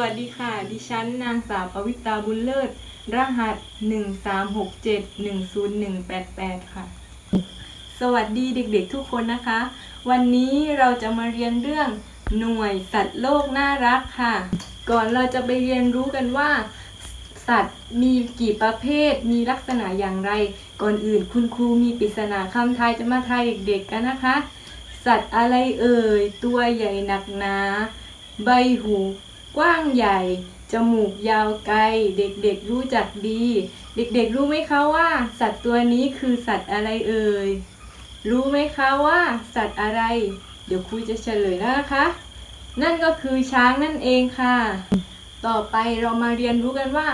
วัสดีค่ะ ดิฉันนางสาวปวิตาบุญเลิศ รหัส 136710188 ค่ะ สวัสดีเด็กๆทุกคนนะคะ วันนี้เราจะมาเรียนเรื่องหน่วยสัตว์โลกน่ารักค่ะ ก่อนเราจะไปเรียนรู้กันว่า สัตว์มีกี่ประเภท มีลักษณะอย่างไร ก่อนอื่นคุณครูมีปริศนาคำทายจะมาทายเด็กๆกันนะคะ สัตว์อะไรเอ่ย ตัวใหญ่หนักหนา ใบหู กว้างใหญ่ จมูกยาวไกล เด็กๆรู้จักดี เด็กๆ รู้ไหมคะว่า สัตว์ตัวนี้คือสัตว์อะไรเอ่ย รู้ไหมคะว่า สัตว์อะไร เดี๋ยวครูจะเฉลยนะคะ นั่นก็คือช้างนั่นเองค่ะ ต่อไปเรามาเรียนรู้กันว่า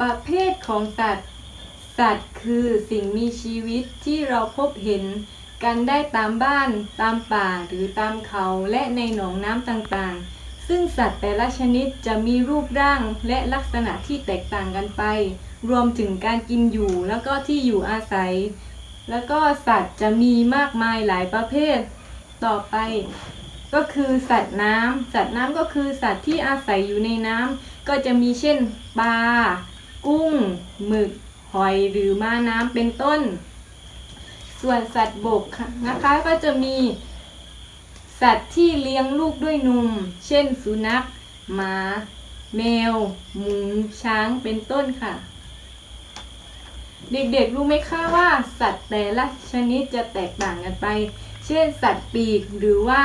ประเภทของสัตว์ สัตว์คือสิ่งมีชีวิตที่เราพบเห็นกันได้ตามบ้าน ตามป่าหรือตามเขาและในหนองน้ำต่างๆ ซึ่งสัตว์แต่ละชนิดจะมีรูปร่างและลักษณะที่แตกต่างกันไป รวมถึงการกินอยู่แล้วก็ที่อยู่อาศัย แล้วก็สัตว์จะมีมากมายหลายประเภท ต่อไป ก็คือสัตว์น้ำสัตว์น้ำก็คือสัตว์ที่อาศัยอยู่ในน้ำก็จะมีเช่นปลากุ้ง หมึก หอยหรือม้าน้ำเป็นต้น ส่วนสัตว์บกนะคะก็จะมี สัตว์ที่เลี้ยงลูกด้วยนม เช่น สุนัข หมา แมว หมู ช้าง เป็นต้นค่ะ เด็กๆ รู้ไหมคะว่า สัตว์แต่ละชนิดจะแตกต่างกันไป เช่น สัตว์ปีก หรือว่า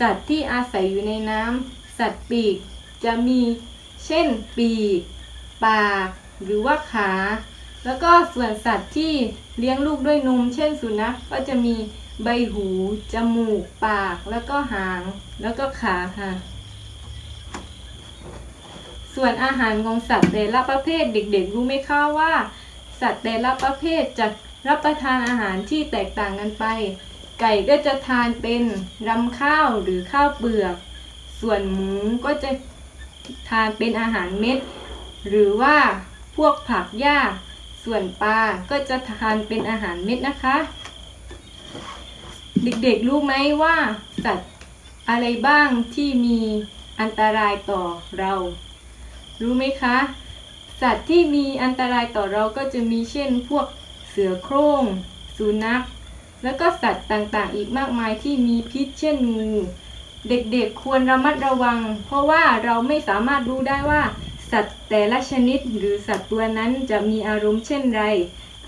สัตว์ที่อาศัยอยู่ในน้ำ สัตว์ปีกจะมี เช่น ปีก ปาก หรือว่าขา แล้วก็ส่วนสัตว์ที่เลี้ยงลูกด้วยนม เช่น สุนัข ก็จะมี ใบหู จมูก ปาก แล้วก็หาง แล้วก็ขาค่ะ ส่วนอาหารของสัตว์แต่ละประเภทเด็กๆ รู้ไหมคะว่า สัตว์แต่ละประเภทจะรับประทานอาหารที่แตกต่างกันไป ไก่ก็จะทานเป็นรำข้าวหรือข้าวเปลือก ส่วนหมูก็จะทานเป็นอาหารเม็ด หรือว่าพวกผักหญ้า ส่วนปลาก็จะทานเป็นอาหารเม็ดนะคะ เด็กๆรู้ไหมว่าสัตว์อะไรบ้างที่มีอันตรายต่อเรา รู้ไหมคะ สัตว์ที่มีอันตรายต่อเราก็จะมีเช่น พวกเสือโคร่งสุนัข แล้วก็สัตว์ต่างๆ อีกมากมายที่มีพิษเช่นงู เด็กๆควรระมัดระวัง เพราะว่าเราไม่สามารถรู้ได้ว่า สัตว์แต่ละชนิดหรือสัตว์ตัวนั้นจะมีอารมณ์เช่นไร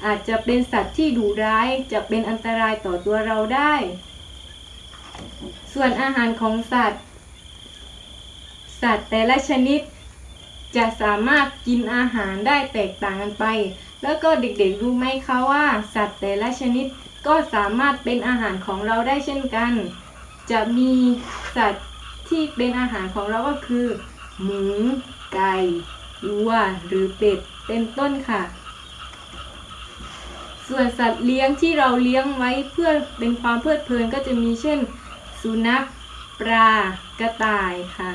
อาจจะเป็นสัตว์ที่ดุร้ายจะเป็นอันตรายต่อตัวเราได้ ส่วนอาหารของสัตว์ สัตว์แต่ละชนิด จะสามารถกินอาหารได้แตกต่างกันไป แล้วก็เด็กๆรู้ไหมคะว่า สัตว์แต่ละชนิดก็สามารถเป็นอาหารของเราได้เช่นกัน จะมีสัตว์ที่เป็นอาหารของเราก็คือ หมู ไก่วัวหรือเป็ด เป็นต้นค่ะ ส่วนสัตว์เลี้ยงที่เราเลี้ยงไว้เพื่อเป็นความเพลิดเพลินก็จะมีเช่น สุนัข ปลา กระต่ายค่ะ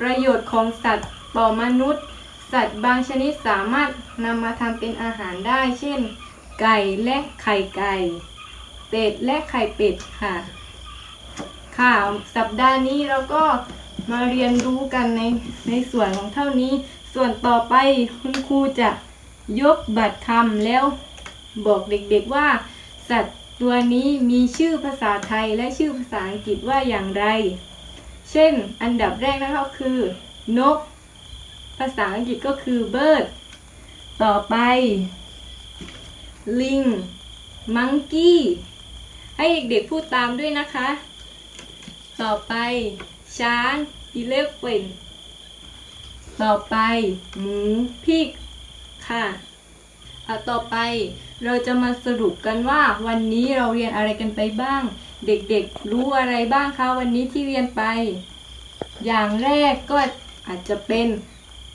ประโยชน์ของสัตว์ต่อมนุษย์ สัตว์บางชนิดสามารถนำมาทำเป็นอาหารได้ เช่น ไก่และไข่ไก่ เป็ดและไข่เป็ดค่ะ ค่ะสัปดาห์นี้เราก็มาเรียนรู้กันในในส่วนของเท่านี้ ส่วนต่อไปคุณครูจะ ยกบัตรคำแล้วบอกเด็กๆว่า สัตว์ตัวนี้มีชื่อภาษาไทยและชื่อภาษาอังกฤษว่าอย่างไร เช่น อันดับแรกนะคะคือ นก ภาษาอังกฤษก็คือ bird ต่อไป ลิง monkey ให้เด็กๆพูดตามด้วยนะคะ ต่อไป ช้าง elephant ต่อไป หมู pig ค่ะต่อไปเราจะมาสรุปกันว่าวันนี้เราเรียนอะไรกันไปบ้าง เด็กๆรู้อะไรบ้างคะวันนี้ที่เรียนไป อย่างแรกก็อาจจะเป็น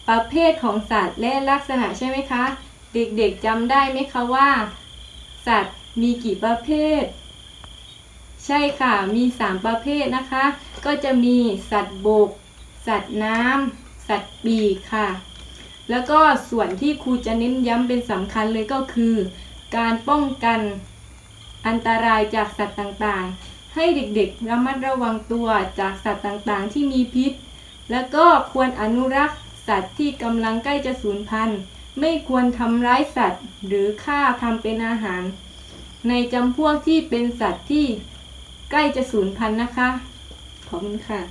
ประเภทของสัตว์และลักษณะใช่ไหมคะ เด็กๆจำได้ไหมคะว่า สัตว์มีกี่ประเภท ใช่ค่ะมี 3 ประเภทนะคะ ก็จะมีสัตว์บก สัตว์น้ำสัตว์ปีกค่ะ แล้วก็ส่วนที่ครูจะเน้นย้ำเป็นสำคัญเลยก็คือ การป้องกันอันตรายจากสัตว์ต่างๆ ให้เด็กๆระมัดระวังตัวจากสัตว์ต่างๆ ที่มีพิษ แล้วก็ควรอนุรักษ์สัตว์ที่กำลังใกล้จะสูญพันธุ์ ไม่ควรทำร้ายสัตว์ หรือฆ่าทำเป็นอาหาร ในจำพวกที่เป็นสัตว์ที่ใกล้จะสูญพันธุ์นะคะ ขอบคุณค่ะ